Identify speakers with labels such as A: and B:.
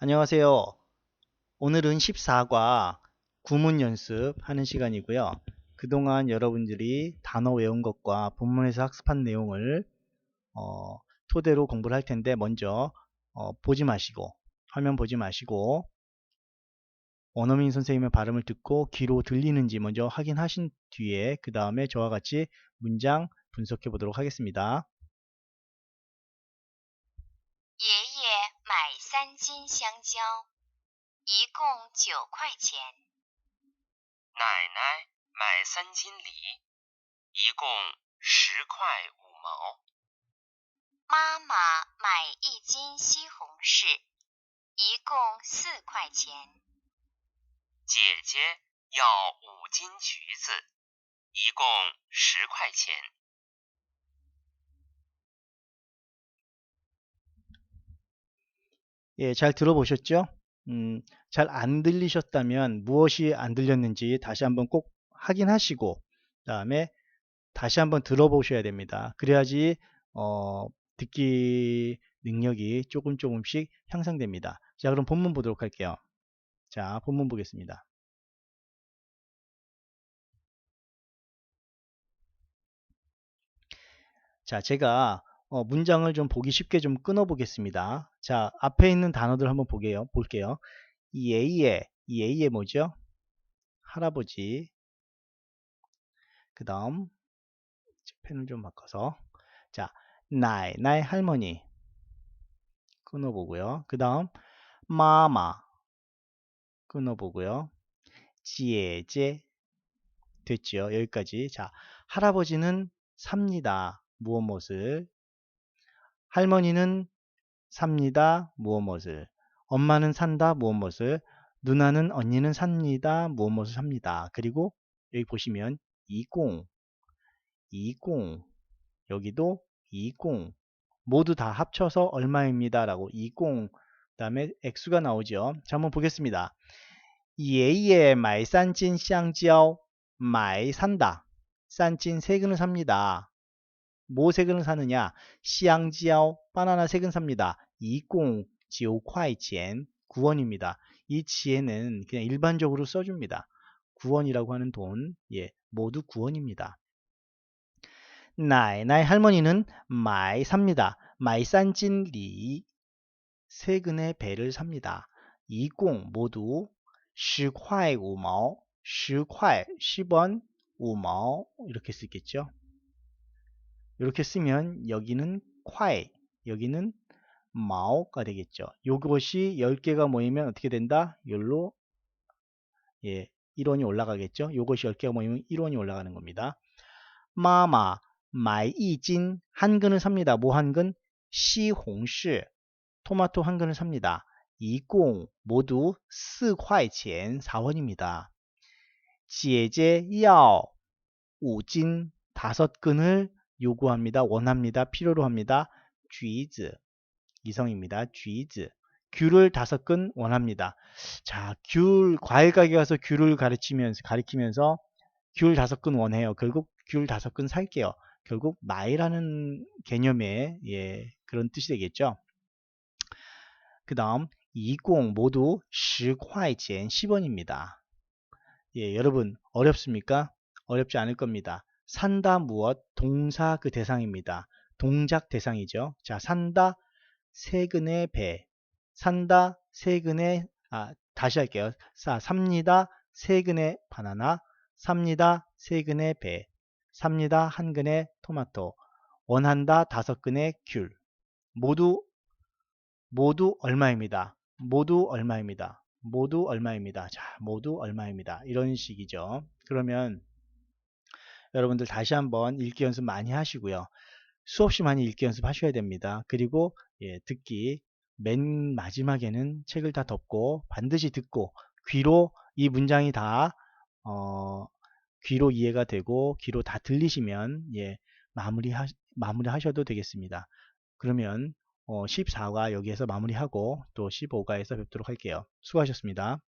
A: 안녕하세요. 오늘은 14과 구문 연습하는 시간이고요. 그동안 여러분들이 단어 외운 것과 본문에서 학습한 내용을 어, 토대로 공부를 할 텐데 먼저 어, 보지 마시고 화면 보지 마시고 원어민 선생님의 발음을 듣고 귀로 들리는지 먼저 확인하신 뒤에 그 다음에 저와 같이 문장 분석해 보도록 하겠습니다.
B: 爷爷买三斤香蕉，一共九块钱。
C: 奶奶买三斤梨，一共十块五毛。
B: 妈妈买一斤西红柿，一共四块钱。
C: 姐姐要五斤橘子，一共十块钱。
A: 예, 잘 들어보셨죠? 음, 잘 안 들리셨다면 무엇이 안 들렸는지 다시 한번 꼭 확인하시고 그다음에 다시 한번 들어보셔야 됩니다. 그래야지 어, 듣기 능력이 조금 조금씩 향상됩니다. 자, 그럼 본문 보도록 할게요. 자, 본문 보겠습니다. 자, 제가 어, 문장을 좀 보기 쉽게 좀 끊어 보겠습니다. 자, 앞에 있는 단어들 한번 보게요. 볼게요. 이 A의, 이 A의 뭐죠? 할아버지. 그 다음, 펜을 좀 바꿔서. 자, 나이, 나의 할머니. 끊어보고요. 그 다음, 마마. 끊어보고요. 지에제. 됐죠. 여기까지. 자, 할아버지는 삽니다. 무엇 무엇을. 할머니는 삽니다 무엇을. 엄마는 산다 무엇을. 누나는 언니는 삽니다 무엇을 삽니다. 그리고 여기 보시면 이공. 이공. 여기도 이공. 모두 다 합쳐서 얼마입니다? 라고 이공. 그 다음에 액수가 나오죠. 자 한번 보겠습니다. 예예 말산진 쌍지어 말 산다. 산진 세근을 삽니다. 뭐 세 근을 사느냐? 香蕉 바나나 세 근 삽니다. 一共 9块钱 9원입니다. 이 지혜는 그냥 일반적으로 써줍니다. 9원이라고 하는 돈, 예, 모두 9원입니다. 나이, 나의 할머니는 마이 삽니다. 마이 싼찐리 세 근의 배를 삽니다. 一共 모두 10块 5毛 10块 10원 5毛 이렇게 쓰겠죠. 이렇게 쓰면 여기는 콰이 여기는 마오가 되겠죠. 요것이 10개가 모이면 어떻게 된다? 열로 예, 1원이 올라가겠죠. 요것이 10개가 모이면 1원이 올라가는 겁니다. 마마 마이 이진 한 근을 삽니다. 뭐 한 근? 시홍시 토마토 한 근을 삽니다. 이공 모두 4块钱 4원입니다. 지에제 야 5진 다섯 근을 요구합니다. 원합니다. 필요로 합니다. 쥐즈 이성입니다. 쥐즈 귤을 다섯 근 원합니다. 자, 귤 과일 가게 가서 귤을 가르치면서 가리키면서 귤 다섯 근 원해요. 결국 귤 다섯 근 살게요. 결국 마이라는 개념의 예, 그런 뜻이 되겠죠. 그 다음 20 모두 10块钱 10원입니다. 예, 여러분 어렵습니까? 어렵지 않을 겁니다. 산다 무엇 동사 그 대상입니다. 동작 대상이죠. 자, 산다 세근의 배. 산다 세근의 아, 다시 할게요. 사, 삽니다 세근의 바나나. 삽니다 세근의 배. 삽니다 한 근의 토마토. 원한다 다섯 근의 귤. 모두 모두 얼마입니다. 모두 얼마입니다. 모두 얼마입니다. 자, 모두 얼마입니다. 이런 식이죠. 그러면 여러분들 다시 한번 읽기 연습 많이 하시고요. 수없이 많이 읽기 연습 하셔야 됩니다. 그리고 예, 듣기 맨 마지막에는 책을 다 덮고 반드시 듣고 귀로 이 문장이 다 어, 귀로 이해가 되고 귀로 다 들리시면 예, 마무리 하, 마무리 하셔도 되겠습니다. 그러면 어, 14과 여기에서 마무리하고 또 15과에서 뵙도록 할게요. 수고하셨습니다.